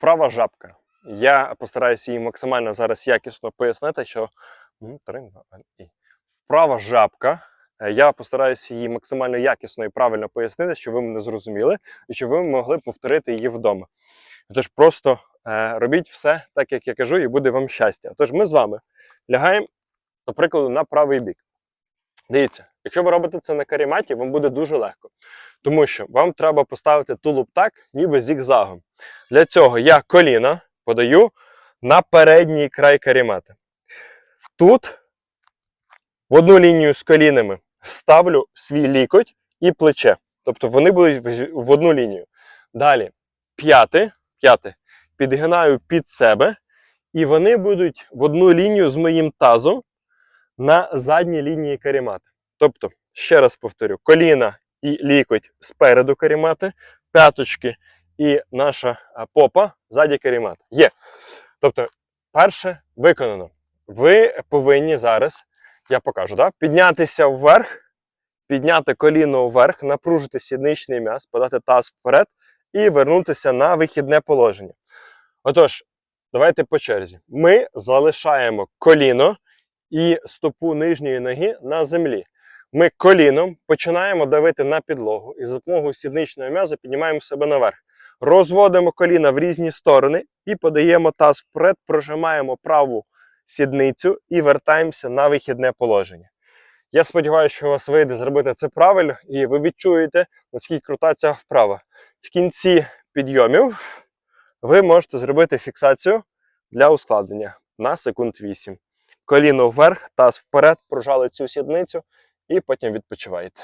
вправа жабка. Я постараюся її максимально зараз якісно пояснити, що вправа жабка. Е, Я постараюся її максимально якісно і правильно пояснити, щоб ви мене зрозуміли, і щоб ви могли повторити її вдома. Тож просто е, робіть все так, як я кажу, і буде вам щастя. Тож ми з вами лягаємо, до прикладу, на правий бік. Дивіться, якщо ви робите це на каріматі, вам буде дуже легко. Тому що вам треба поставити тулуб так, ніби зігзагом. Для цього я коліна подаю на передній край карімати. Тут в одну лінію з колінами ставлю свій лікоть і плече. Тобто вони будуть в- одну лінію. Далі п'яти, п'яти підгинаю під себе, і вони будуть в одну лінію з моїм тазом на задній лінії карімати. Тобто, ще раз повторю: коліна і лікоть спереду карімати, п'яточки і наша попа ззаді карімати. Є. Тобто, перше виконано. Ви повинні зараз, я покажу, да? піднятися вверх, підняти коліно вверх, напружити сідничний м'яз, подати таз вперед і вернутися на вихідне положення. Отож, давайте по черзі. Ми залишаємо коліно і стопу нижньої ноги на землі. Ми коліном починаємо давити на підлогу і за допомогою сідничного м'яза піднімаємо себе наверх. Розводимо коліна в різні сторони і подаємо таз вперед, прожимаємо праву сідницю і вертаємося на вихідне положення. Я сподіваюся, що у вас вийде зробити це правильно, і ви відчуєте, наскільки крута ця вправа. В кінці підйомів ви можете зробити фіксацію для ускладнення на секунд 8. Коліно вверх, таз вперед, прожали цю сідницю і потім відпочиваєте.